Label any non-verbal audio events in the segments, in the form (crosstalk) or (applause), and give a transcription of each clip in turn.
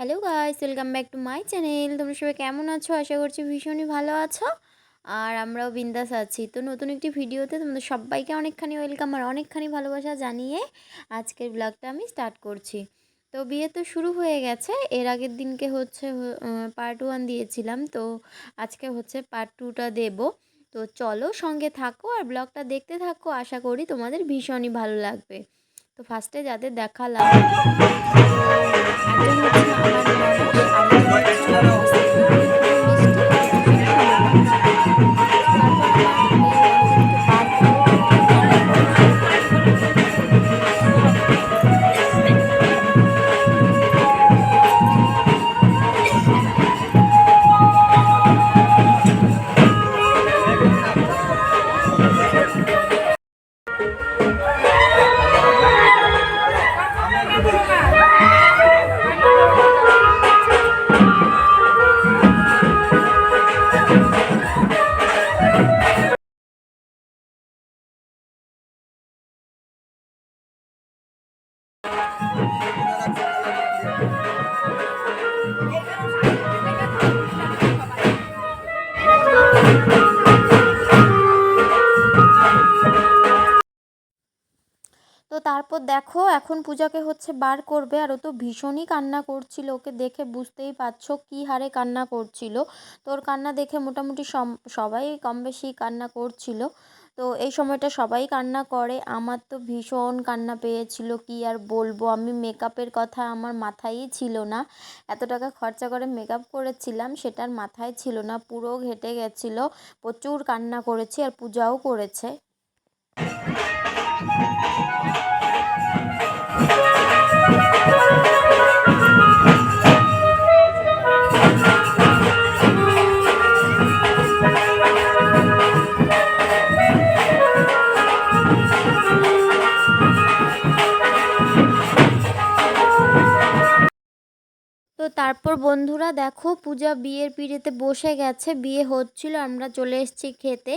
Hello guys welcome back to my channel তোমরা সবাই কেমন আছো? আশা করছি ভীষণই ভালো আছো। আর আমরাও বিন্দাস আছি। তো নতুন একটি ভিডিওতে তোমাদের সবাইকে অনেকখানি ওয়েলকাম আর অনেকখানি ভালোবাসা জানিয়ে আজকের ব্লগটা আমি স্টার্ট করছি। তো বিয়ে তো শুরু হয়ে গেছে। এর আগের দিনকে হচ্ছে পার্ট ওয়ান দিয়েছিলাম। তো আজকে হচ্ছে পার্ট টুটা দেব। তো চলো সঙ্গে থাকো আর ব্লগটা দেখতে থাকো। আশা করি তোমাদের ভীষণই ভালো লাগবে। তো ফার্স্টে যাদের দেখালাম তারপর দেখো, এখন পূজাকে হচ্ছে বার করবে। আর ও তো ভীষণই কান্না করছিল। ওকে দেখে বুঝতেই পারছ কী হারে কান্না করছিল। তোর কান্না দেখে মোটামুটি সবাই কম বেশি কান্না করছিল। তো এই সময়টা সবাই কান্না করে। আমার তো ভীষণ কান্না পেয়েছিল। কি আর বলব? আমি মেকআপের কথা আমার মাথায়ই ছিল না। এত টাকা খরচা করে মেকআপ করেছিলাম, সেটার মাথায় ছিল না। পুরো ঘেটে গেছিল। প্রচুর কান্না করেছি আর পূজাও করেছে। বন্ধুরা দেখো পূজা বিয়ের পিড়েতে বসে গেছে, বিয়ে হচ্ছিল, আমরা চলে এসেছি খেতে।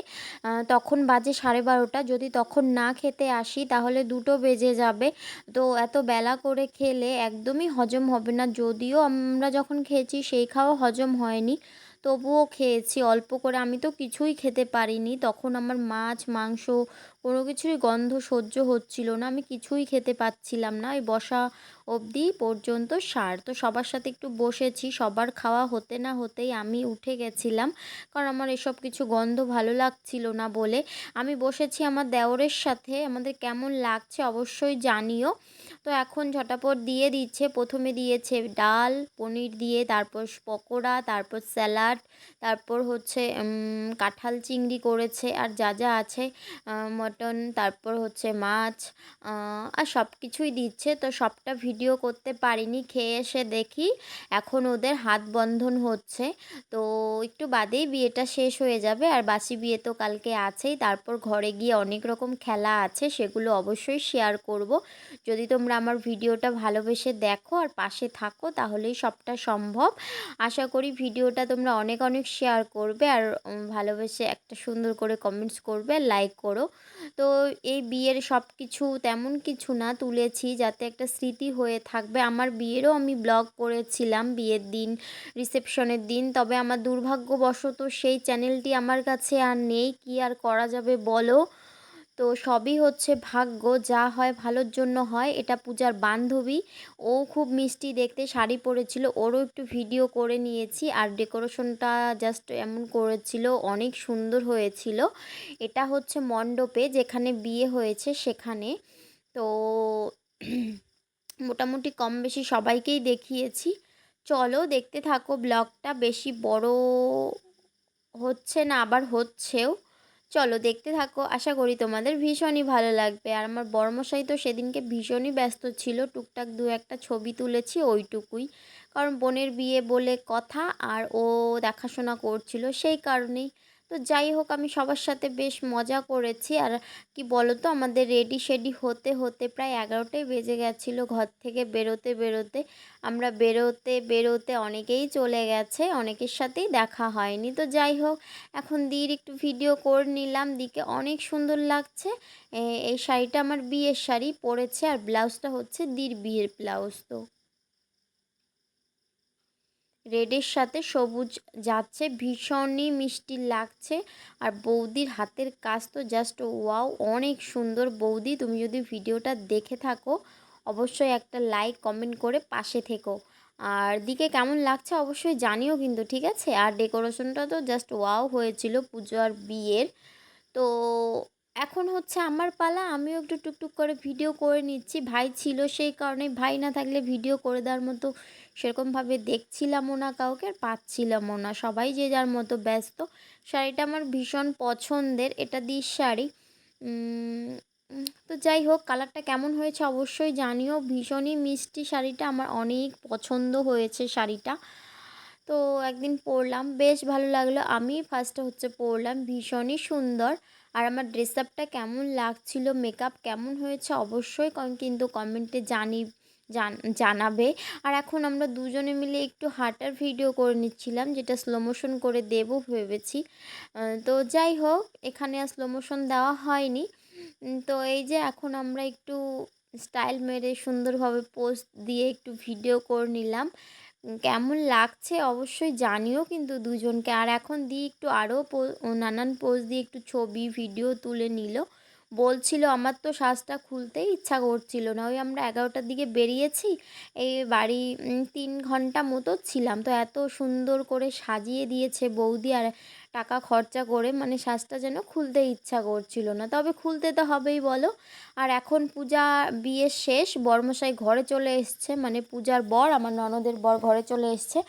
তখন বাজে সাড়ে বারোটা, যদি তখন না খেতে আসি তাহলে দুটো বেজে যাবে। তো এত বেলা করে খেলে একদমই হজম হবে না, যদিও আমরা যখন খেয়েছি সেই খাওয়া হজম হয়নি, তবুও খেয়েছি। অল্প করে, আমি তো কিছুই খেতে পারিনি। তখন আমার মাছ, মাংস কোনো কিছুই গন্ধ সহ্য হচ্ছিল না। আমি কিছুই খেতে পাচ্ছিলাম না। ওই বসা অবধি পর্যন্ত সার। তো সবার সাথে একটু বসেছি। সবার খাওয়া হতে না হতেই আমি উঠে গেছিলাম। কারণ আমার এসব কিছু গন্ধ ভালো লাগছিল না বলে আমি বসেছি আমার দেওরের সাথে। আমাদের কেমন লাগছে অবশ্যই জানিও। তো এখন ঝটাপট দিয়ে দিচ্ছে। প্রথমে দিয়েছে ডাল, পনির দিয়ে, তারপর পকোড়া, তারপর স্যালাড, তারপর হচ্ছে কাঁঠাল চিংড়ি করেছে। আর যা যা আছে মটন তারপর হচ্ছে মাছ আর সব কিছুই দিচ্ছে। তো সবটা ভিডিও করতে পারিনি, খেয়ে এসে দেখি এখন ওদের হাত বন্ধন হচ্ছে। তো একটু বাদেই বিয়েটা শেষ হয়ে যাবে, আর বাসি বিয়ে তো কালকে আছেই। তারপর ঘরে গিয়ে অনেক রকম খেলা আছে, সেগুলো অবশ্যই শেয়ার করব। যদি তোমরা আমার ভিডিওটা ভালোবেসে দেখো আর পাশে থাকো, তাহলেই সবটা সম্ভব। আশা করি ভিডিওটা তোমরা অনেক অনেক শেয়ার করবে, আর ভালোবেসে একটা সুন্দর করে কমেন্টস করবে লাইক করো। তো এই বিয়ের সব কিছু তেমন কিছু না তুলেছি যাতে একটা স্মৃতি হয়ে থাকবে। আমার বিয়েরও আমি ব্লগ করেছিলাম বিয়ের দিন, রিসেপশনের দিন। তবে আমার দুর্ভাগ্যবশত সেই চ্যানেলটি আমার কাছে আর নেই। কি আর করা যাবে বলো? তো সবই হচ্ছে ভাগ্য, যা হয় ভালোর জন্য হয়। এটা পূজার বান্ধবী। ও খুব মিষ্টি দেখতে, শাড়ি পরেছিল। ওরও একটু ভিডিও করে নিয়েছি। আর ডেকোরেশনটা জাস্ট এমন করেছিল, অনেক সুন্দর হয়েছিল। এটা হচ্ছে মণ্ডপে, যেখানে বিয়ে হয়েছে সেখানে। তো (clears throat) মোটামুটি কম বেশি সবাইকেই দেখিয়েছি। চলো দেখতে থাকো ব্লগটা। বেশি বড় হচ্ছে না, আবার হচ্ছেও। চলো দেখতে থাকো। আশা করি তোমাদের ভীষণই ভালো লাগবে। আর আমার বর্মশাই তো সেদিনকে ভীষণই ব্যস্ত ছিল। টুকটাক দু একটা ছবি তুলেছি ওইটুকুই। কারণ বোনের বিয়ে বলে কথা আর ও দেখাশোনা করছিল সেই কারণেই তো যাই হোক, আমি সবার সাথে বেশ মজা করেছি। আর কি বলো তো আমাদের রেডি শেডি হতে হতে প্রায় এগারোটাই বেজে গেছিল ঘর থেকে বেরোতে বেরোতে। আমরা বেরোতে বেরোতে অনেকেই চলে গেছে, অনেকের সাথেই দেখা হয়নি। তো যাই হোক, এখন দির একটু ভিডিও করে নিলাম। দিকে অনেক সুন্দর লাগছে। এই শাড়িটা আমার বিয়ের শাড়ি পরেছে, আর ব্লাউজটা হচ্ছে দির বিয়ের ব্লাউজ তো। রেডের সাথে সবুজ যাচ্ছে, ভীষণই মিষ্টি লাগছে। আর বৌদির হাতের কাজ তো জাস্ট ওয়াও অনেক সুন্দর। বৌদি, তুমি যদি ভিডিওটা দেখে থাকো, অবশ্যই একটা লাইক কমেন্ট করে পাশে থেকো। আর দিকে কেমন লাগছে অবশ্যই জানিও কিন্তু, ঠিক আছে? আর ডেকোরেশনটা তো জাস্ট ওয়াও হয়েছিল পুজো আর বিয়ের। তো এখন হচ্ছে আমার পালা, আমিও একটু টুকটুক করে ভিডিও করে নিচ্ছি। ভাই ছিল সেই কারণে, ভাই না থাকলে ভিডিও করে দেওয়ার মতো সেরকমভাবে দেখছিলামও না কাউকে আর পাচ্ছিলামও না। সবাই যে যার মতো ব্যস্ত, শাড়িটা আমার ভীষণ পছন্দের, এটা দিস শাড়ি। তো যাই হোক, কালারটা কেমন হয়েছে অবশ্যই জানিও। ভীষণই মিষ্টি শাড়িটা, আমার অনেক পছন্দ হয়েছে শাড়িটা। তো একদিন পরলাম, বেশ ভালো লাগল। আমি ফার্স্টে হচ্ছে পরলাম, ভীষণই সুন্দর। আর আমার ড্রেস আপটা কেমন লাগছিল মেকআপ কেমন হয়েছে অবশ্যই কিন্তু কমেন্টে জানি জানাবে। আর এখন আমরা দুজনে মিলে একটু হাঁটার ভিডিও করে নিচ্ছিলাম, যেটা স্লো মোশন করে দেব ভেবেছি। তো যাই হোক, এখানে আর স্লো মোশন দেওয়া হয়নি। তো এই যে এখন আমরা একটু স্টাইল মেরে সুন্দরভাবে পোস্ট দিয়ে একটু ভিডিও করে নিলাম। কেমন লাগছে অবশ্যই জানিও, কিন্তু দুজনকে। আর এখন দিয়ে একটু আরও নানান পোজ দিয়ে একটু ছবি ভিডিও তুলে নিল। বলছিল, আমার তো শ্বাসটা খুলতেই ইচ্ছা করছিল না। ওই আমরা এগারোটার দিকে বেরিয়েছি, এই বাড়ি তিন ঘণ্টা মতো ছিলাম। তো এত সুন্দর করে সাজিয়ে দিয়েছে বৌদি আর টাকা খরচা করে মানে শ্বাসটা যেন খুলতে ইচ্ছা করছিল না। তবে খুলতে তো হবেই বলো। আর এখন পূজা বিয়ে শেষ, বরমশাই ঘরে চলে এসছে মানে পূজার বর, আমার ননদের বর ঘরে চলে এসছে।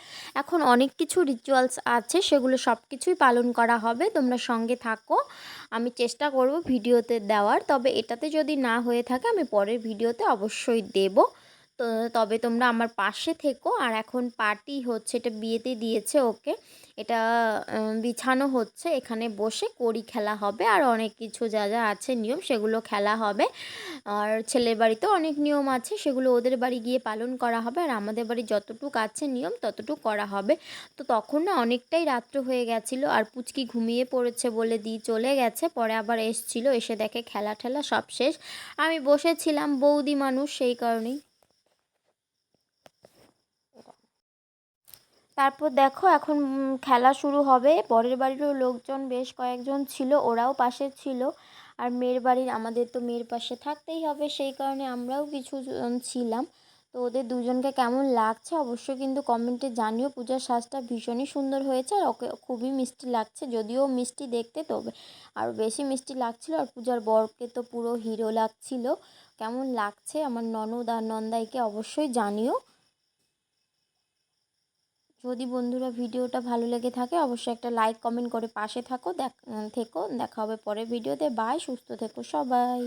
এখন অনেক কিছু রিচুয়ালস আছে, সেগুলো সব কিছুই পালন করা হবে। তোমরা সঙ্গে থাকো। আমি চেষ্টা করব ভিডিওতে দেওয়ার। তবে এটাতে যদি না হয়ে থাকে, আমি পরের ভিডিওতে অবশ্যই দেবো। তো তবে তোমরা আমার পাশে থেকো। আর এখন পার্টি হচ্ছে, এটা বিয়েতে দিয়েছে ওকে। এটা বিছানো হচ্ছে, এখানে বসে কড়ি খেলা হবে। আর অনেক কিছু যা যা আছে নিয়ম, সেগুলো খেলা হবে। আর ছেলের বাড়িতেও অনেক নিয়ম আছে, সেগুলো ওদের বাড়ি গিয়ে পালন করা হবে। আর আমাদের বাড়ি যতটুকু আছে নিয়ম, ততটুকু করা হবে। তো তখন না অনেকটাই রাত্র হয়ে গেছিল। আর পুচকি ঘুমিয়ে পড়েছে বলে দি চলে গেছে। পরে আবার এসছিল, এসে দেখে খেলা ঠেলা সব শেষ। আমি বসেছিলাম, বৌদি মানুষ সেই কারণেই। তারপর দেখো এখন খেলা শুরু হবে। পরের বাড়িরও লোকজন, বেশ কয়েকজন ছিল, ওরাও পাশে ছিল। আর মেয়ের বাড়ির, আমাদের তো মেয়ের পাশে থাকতেই হবে, সেই কারণে আমরাও কিছু ছিলাম। তো ওদের দুজনকে কেমন লাগছে অবশ্যই কিন্তু কমেন্টে জানিও। পূজার সাজটা ভীষণই সুন্দর হয়েছে আর ওকে খুবই মিষ্টি লাগছে, যদিও মিষ্টি দেখতে তবে আর বেশি মিষ্টি লাগছিল। আর পূজার বরকে তো পুরো হিরো লাগছিল। কেমন লাগছে আমার ননদ আর নন্দাইকে অবশ্যই জানিও। যদি বন্ধুরা ভিডিওটা ভালো লেগে থাকে, অবশ্যই একটা লাইক কমেন্ট করে পাশে থাকো, দেখ, থেকো, দেখা হবে পরে ভিডিওতে। বাই সুস্থ থেকো সবাই।